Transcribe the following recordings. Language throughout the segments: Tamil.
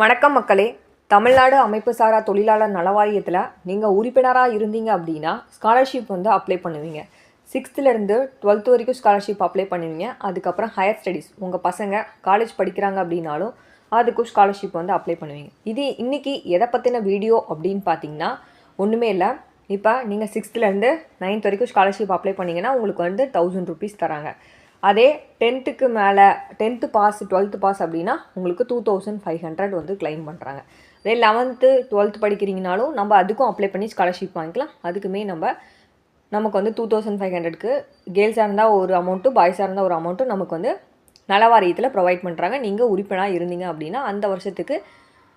வணக்கம் மக்களே. தமிழ்நாடு அமைப்பு சாரா தொழிலாளர் நலவாரியத்தில் நீங்கள் உறுப்பினராக இருந்தீங்க அப்படின்னா ஸ்காலர்ஷிப் வந்து அப்ளை பண்ணுவீங்க. சிக்ஸ்த்துலேருந்து டுவெல்த் வரைக்கும் ஸ்காலர்ஷிப் அப்ளை பண்ணுவீங்க. அதுக்கப்புறம் ஹையர் ஸ்டடீஸ் உங்கள் பசங்க காலேஜ் படிக்கிறாங்க அப்படின்னாலும் அதுக்கும் ஸ்காலர்ஷிப் வந்து அப்ளை பண்ணுவீங்க. இது இன்றைக்கி எதை பற்றின வீடியோ அப்படின்னு பார்த்தீங்கன்னா ஒன்றுமே இல்லை. இப்போ நீங்கள் சிக்ஸ்த்துலேருந்து நைன்த் வரைக்கும் ஸ்காலர்ஷிப் அப்ளை பண்ணீங்கன்னா உங்களுக்கு வந்து தௌசண்ட் ருபீஸ் தராங்க. அதே டென்த்துக்கு மேலே டென்த்து பாஸ் டுவெல்த்து பாஸ் அப்படின்னா உங்களுக்கு டூ தௌசண்ட் ஃபைவ் ஹண்ட்ரட் வந்து கிளைம் பண்ணுறாங்க அதே லெவன்த்து டுவெல்த்து படிக்கிறீங்கனாலும் நம்ம அதுக்கும் அப்ளை பண்ணி ஸ்காலர்ஷிப் வாங்கிக்கலாம். அதுக்குமே நம்ம நமக்கு வந்து டூ தௌசண்ட் ஃபைவ் ஹண்ட்ரட்க்கு கேர்ள்ஸாக இருந்தால் ஒரு அமௌண்ட்டு பாய்ஸாக இருந்தால் ஒரு அமௌண்ட்டும் நமக்கு வந்து நலவாரியத்தில் ப்ரொவைட் பண்ணுறாங்க நீங்கள் உறுப்பினராக இருந்தீங்க அப்படின்னா அந்த வருஷத்துக்கு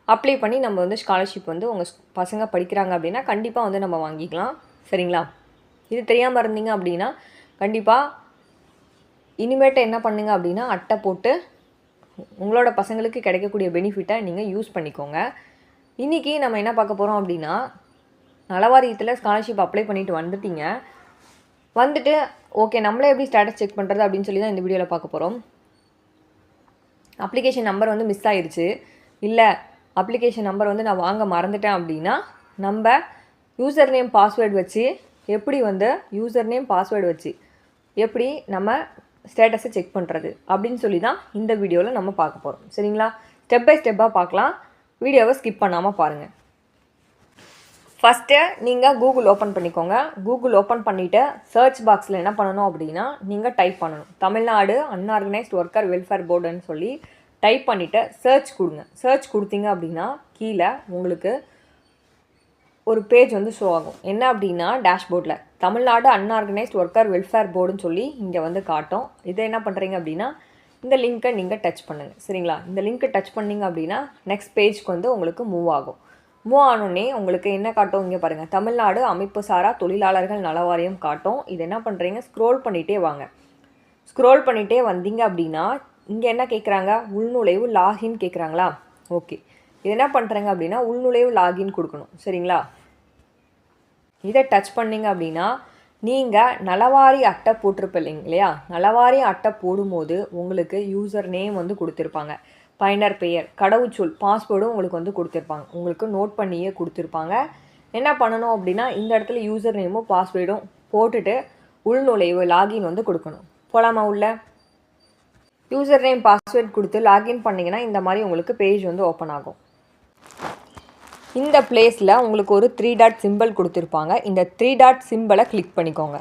அப்ளை பண்ணி நம்ம வந்து ஸ்காலர்ஷிப் வந்து உங்கள் பசங்க படிக்கிறாங்க அப்படின்னா கண்டிப்பாக வந்து நம்ம வாங்கிக்கலாம். சரிங்களா? இது தெரியாமல் இருந்தீங்க அப்படின்னா கண்டிப்பாக இனிமேட்டு என்ன பண்ணுங்க அப்படின்னா அட்டை போட்டு உங்களோட பசங்களுக்கு கிடைக்கக்கூடிய பெனிஃபிட்டை நீங்கள் யூஸ் பண்ணிக்கோங்க. இன்றைக்கி நம்ம என்ன பார்க்க போகிறோம் அப்படின்னா நலவாரியத்தில் ஸ்காலர்ஷிப் அப்ளை பண்ணிட்டு வந்துட்டீங்க. வந்துட்டு ஓகே நம்மளே எப்படி ஸ்டேட்டஸ் செக் பண்ணுறது அப்படின்னு சொல்லி தான் இந்த வீடியோவில் பார்க்க போகிறோம் அப்ளிகேஷன் நம்பர் வந்து மிஸ் ஆயிடுச்சு இல்லை அப்ளிகேஷன் நம்பர் வந்து நான் வாங்க மறந்துட்டேன் அப்படின்னா நம்ம யூசர் நேம் பாஸ்வேர்டு வச்சு எப்படி வந்து யூசர் நேம் பாஸ்வேர்டு வச்சு எப்படி நம்ம ஸ்டேட்டஸை செக் பண்ணுறது அப்படின்னு சொல்லி தான் இந்த வீடியோவில் நம்ம பார்க்க போகிறோம் சரிங்களா? ஸ்டெப் பை ஸ்டெப்பாக பார்க்கலாம். வீடியோவை ஸ்கிப் பண்ணாமல் பாருங்கள் ஃபஸ்ட்டு நீங்கள் கூகுள் ஓப்பன் பண்ணிக்கோங்க. கூகுள் ஓப்பன் பண்ணிவிட்டு சர்ச் பாக்ஸில் என்ன பண்ணணும் அப்படின்னா நீங்கள் டைப் பண்ணணும். தமிழ்நாடு அன்ஆர்கனைஸ்ட் ஒர்க்கர் வெல்ஃபேர் போர்டுன்னு சொல்லி டைப் பண்ணிவிட்டு சர்ச் கொடுங்க. சர்ச் கொடுத்தீங்க அப்படின்னா கீழே உங்களுக்கு ஒரு பேஜ் வந்து ஷோ ஆகும். என்ன அப்படின்னா டேஷ்போர்டில் தமிழ்நாடு அன்ஆர்கனைஸ்ட் ஒர்க்கர் வெல்ஃபேர் போர்டுன்னு சொல்லி இங்கே வந்து காட்டும். இதை என்ன பண்ணுறீங்க அப்படின்னா இந்த லிங்க்கை நீங்கள் டச் பண்ணுங்கள் சரிங்களா? இந்த லிங்க்கை டச் பண்ணீங்க அப்படின்னா நெக்ஸ்ட் பேஜ்க்கு வந்து உங்களுக்கு மூவ் ஆகும். மூவ் ஆனோடனே உங்களுக்கு என்ன காட்டும்? இங்கே பாருங்கள் தமிழ்நாடு அமைப்பு சாரா தொழிலாளர்கள் நலவாரியம் காட்டும். இது என்ன பண்ணுறீங்க ஸ்க்ரோல் பண்ணிகிட்டே வாங்க. ஸ்க்ரோல் பண்ணிகிட்டே வந்தீங்க அப்படின்னா இங்கே என்ன கேட்குறாங்க உள்நுழைவு லாகின் கேட்குறாங்களா ஓகே இது என்ன பண்ணுறேங்க அப்படின்னா உள்நுழைவு லாகின் கொடுக்கணும். சரிங்களா? இதை டச் பண்ணீங்க அப்படின்னா நீங்கள் நலவாரி அட்டை போட்டிருப்பில்லைங்க இல்லையா? நலவாரி அட்டை போடும்போது உங்களுக்கு யூசர் நேம் வந்து கொடுத்துருப்பாங்க. பயனர் பெயர் கடவுச்சொல் பாஸ்வேர்டும் உங்களுக்கு வந்து கொடுத்துருப்பாங்க. உங்களுக்கு நோட் பண்ணியே கொடுத்துருப்பாங்க. என்ன பண்ணணும் அப்படின்னா இந்த இடத்துல யூசர் நேமும் பாஸ்வேர்டும் போட்டுட்டு உள்நுழைவு லாகின் வந்து கொடுக்கணும். போலாமா உள்ள? யூசர் நேம் பாஸ்வேர்ட் கொடுத்து லாகின் பண்ணிங்கன்னா இந்த மாதிரி உங்களுக்கு பேஜ் வந்து ஓப்பன் ஆகும். இந்த பிளேஸில் உங்களுக்கு ஒரு த்ரீ டாட் சிம்பிள் கொடுத்துருப்பாங்க. இந்த த்ரீ டாட் சிம்பிளை கிளிக் பண்ணிக்கோங்க.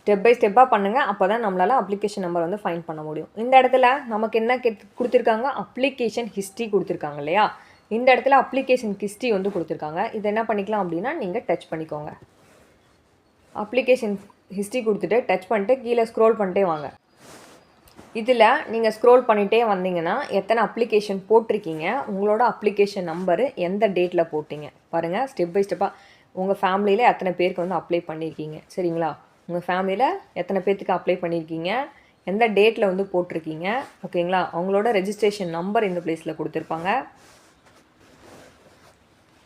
ஸ்டெப் பை ஸ்டெப்பாக பண்ணுங்கள் அப்போ தான் நம்மளால் அப்ளிகேஷன் நம்பர் வந்து ஃபைன் பண்ண முடியும். இந்த இடத்துல நமக்கு என்ன கெட் கொடுத்துருக்காங்க? அப்ளிகேஷன் ஹிஸ்ட்ரி கொடுத்துருக்காங்க இல்லையா? இந்த இடத்துல அப்ளிகேஷன் ஹிஸ்ட்ரி வந்து கொடுத்துருக்காங்க. இதை என்ன பண்ணிக்கலாம் அப்படின்னா நீங்கள் டச் பண்ணிக்கோங்க. அப்ளிகேஷன் ஹிஸ்ட்ரி கொடுத்துட்டு டச் பண்ணிட்டு கீழே ஸ்க்ரோல் பண்ணிட்டே வாங்க. இதில் நீங்கள் ஸ்க்ரோல் பண்ணிகிட்டே வந்தீங்கன்னா எத்தனை அப்ளிகேஷன் போட்டிருக்கீங்க உங்களோட அப்ளிகேஷன் நம்பரு எந்த டேட்டில் போட்டிங்க? பாருங்கள் ஸ்டெப் பை ஸ்டெப்பாக உங்கள் ஃபேமிலியில் எத்தனை பேருக்கு வந்து அப்ளை பண்ணியிருக்கீங்க சரிங்களா? உங்கள் ஃபேமிலியில் எத்தனை பேர்த்துக்கு அப்ளை பண்ணியிருக்கீங்க எந்த டேட்டில் வந்து போட்டிருக்கீங்க ஓகேங்களா? அவங்களோட ரெஜிஸ்ட்ரேஷன் நம்பர் இந்த பிளேஸில் கொடுத்துருப்பாங்க.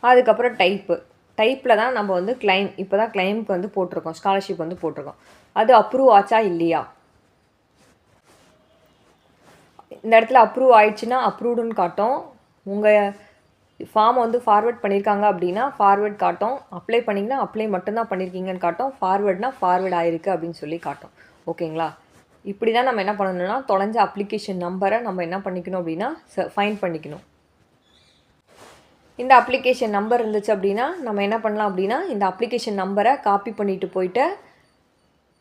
அதுக்கப்புறம் டைப்பு டைப்பில் தான் நம்ம வந்து கிளைம் இப்போ தான் கிளைமுக்கு வந்து போட்டிருக்கோம் ஸ்காலர்ஷிப் வந்து போட்டிருக்கோம். அது அப்ரூவ் ஆச்சா இல்லையா? இந்த இடத்துல அப்ரூவ் ஆயிடுச்சுன்னா அப்ரூவ்டுன்னு காட்டும். உங்கள் ஃபார்ம் வந்து ஃபார்வேர்ட் பண்ணியிருக்காங்க அப்படின்னா ஃபார்வேர்ட் காட்டும். அப்ளை பண்ணிங்கன்னா அப்ளை மட்டும்தான் பண்ணியிருக்கீங்கன்னு காட்டும். ஃபார்வேர்ட்னா ஃபார்வேர்ட் ஆயிருக்கு அப்படின்னு சொல்லி காட்டும். ஓகேங்களா இப்படி தான் நம்ம என்ன பண்ணணும்னா தொலைஞ்ச அப்ளிகேஷன் நம்பரை நம்ம என்ன பண்ணிக்கணும் அப்படின்னா ஃபைன் பண்ணிக்கணும். இந்த அப்ளிகேஷன் நம்பர் இருந்துச்சு அப்படின்னா நம்ம என்ன பண்ணலாம் அப்படின்னா இந்த அப்ளிகேஷன் நம்பரை காப்பி பண்ணிட்டு போயிட்டு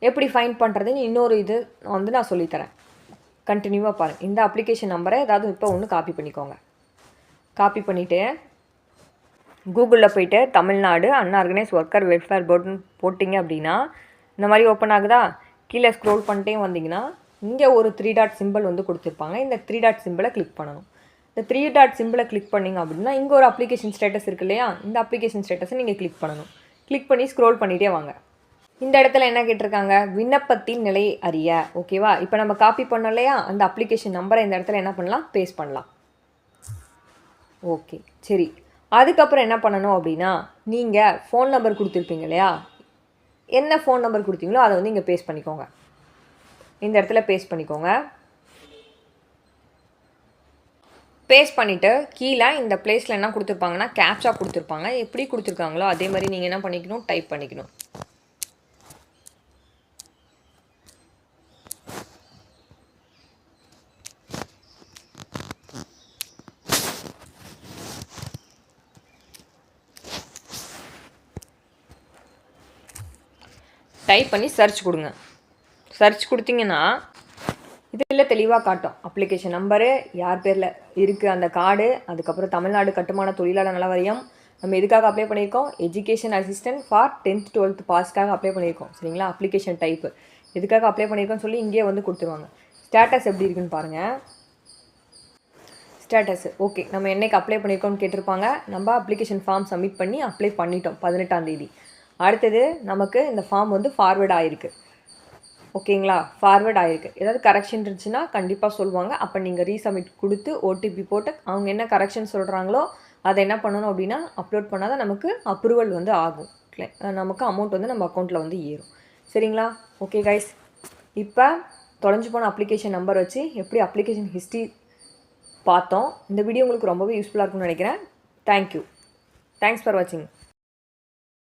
எப்படி ஃபைன் பண்ணுறதுன்னு இன்னொரு இது வந்து நான் சொல்லித்தரேன். கண்டினியூவாக பாருங்கள் இந்த அப்ளிகேஷன் நம்பரை ஏதாவது இப்போ ஒன்று காப்பி பண்ணிக்கோங்க. காப்பி பண்ணிவிட்டு கூகுளில் போயிட்டு தமிழ்நாடு அன்ஆர்கனைஸ் ஒர்க்கர் வெல்ஃபேர் போர்டுன்னு போட்டிங்க அப்படின்னா இந்த மாதிரி ஓப்பன் ஆகுதா? கீழே ஸ்க்ரோல் பண்ணிட்டே வந்தீங்கன்னா இங்கே ஒரு த்ரீ டாட் சிம்பிள் வந்து கொடுத்துருப்பாங்க. இந்த த்ரீ டாட் சிம்பிளை கிளிக் பண்ணணும். இந்த த்ரீ டாட் சிம்பிளை கிளிக் பண்ணிங்க அப்படின்னா இங்கே ஒரு அப்ளிகேஷன் ஸ்டேட்டஸ் இருக்கு இல்லையா? இந்த அப்ளிகேஷன் ஸ்டேட்டஸை நீங்கள் கிளிக் பண்ணணும். கிளிக் பண்ணி ஸ்க்ரோல் பண்ணிகிட்டே வாங்க. இந்த இடத்துல என்ன கேட்டிருக்காங்க? விண்ணப்பத்தின் நிலை அறிய. ஓகேவா இப்போ நம்ம காப்பி பண்ணோம் இல்லையா? அந்த அப்ளிகேஷன் நம்பரை இந்த இடத்துல என்ன பண்ணலாம்? பேஸ்ட் பண்ணலாம். ஓகே சரி. அதுக்கப்புறம் என்ன பண்ணணும் அப்படின்னா நீங்கள் ஃபோன் நம்பர் கொடுத்துருப்பீங்க இல்லையா? என்ன ஃபோன் நம்பர் கொடுத்தீங்களோ அதை வந்து இங்கே பேஸ்ட் பண்ணிக்கோங்க. இந்த இடத்துல பேஸ்ட் பண்ணிக்கோங்க. பேஸ்ட் பண்ணிவிட்டு கீழே இந்த பிளேஸில் என்ன கொடுத்துருப்பாங்கன்னா கேப்ஷா கொடுத்துருப்பாங்க. எப்படி கொடுத்துருக்காங்களோ அதே மாதிரி நீங்கள் என்ன பண்ணிக்கணும்? டைப் பண்ணிக்கணும். டைப் பண்ணி சர்ச் கொடுங்க. சர்ச் கொடுத்தீங்கன்னா இதில் தெளிவாக காட்டும். அப்ளிகேஷன் நம்பரு யார் பேரில் இருக்குது அந்த கார்டு அதுக்கப்புறம் தமிழ்நாடு கட்டுமான தொழிலாளர் நல வாரியம் நம்ம எதுக்காக அப்ளை பண்ணியிருக்கோம்? Education assistant for tenth twelfth பாஸ்க்காக apply பண்ணியிருக்கோம். சரிங்களா? அப்ளிகேஷன் டைப்பு எதுக்காக அப்ளை பண்ணியிருக்கோம்னு சொல்லி இங்கேயே வந்து கொடுத்துருவாங்க. ஸ்டேட்டஸ் எப்படி இருக்குன்னு பாருங்கள் ஸ்டேட்டஸ் ஓகே நம்ம என்னைக்கு அப்ளை பண்ணியிருக்கோம்னு கேட்டிருப்பாங்க. நம்ம அப்ளிகேஷன் ஃபார்ம் சப்மிட் பண்ணி அப்ளை பண்ணிட்டோம். பதினெட்டாம் தேதி. அடுத்தது நமக்கு இந்த ஃபார்ம் வந்து ஃபார்வேர்ட் ஆகிருக்கு ஓகேங்களா? ஃபார்வேர்ட் ஆகிருக்கு ஏதாவது கரெக்ஷன் இருந்துச்சுன்னா கண்டிப்பாக சொல்லுவாங்க. அப்போ நீங்கள் ரீசப்மிட் கொடுத்து ஓடிபி போட்டு அவங்க என்ன கரெக்ஷன் சொல்கிறாங்களோ அதை என்ன பண்ணணும் அப்படின்னா அப்லோட் பண்ணால் தான் நமக்கு அப்ரூவல் வந்து ஆகும். நமக்கு அமௌண்ட் வந்து நம்ம அக்கௌண்ட்டில் வந்து ஏறும். சரிங்களா? ஓகே கைஸ் இப்போ தொலைஞ்சு போன அப்ளிகேஷன் நம்பர் வச்சு எப்படி அப்ளிகேஷன் ஹிஸ்ட்ரி பார்த்தோம். இந்த வீடியோ உங்களுக்கு ரொம்பவே யூஸ்ஃபுல்லாக இருக்கும்னு நினைக்கிறேன். தேங்க்யூ தேங்க்ஸ் ஃபார் வாட்சிங்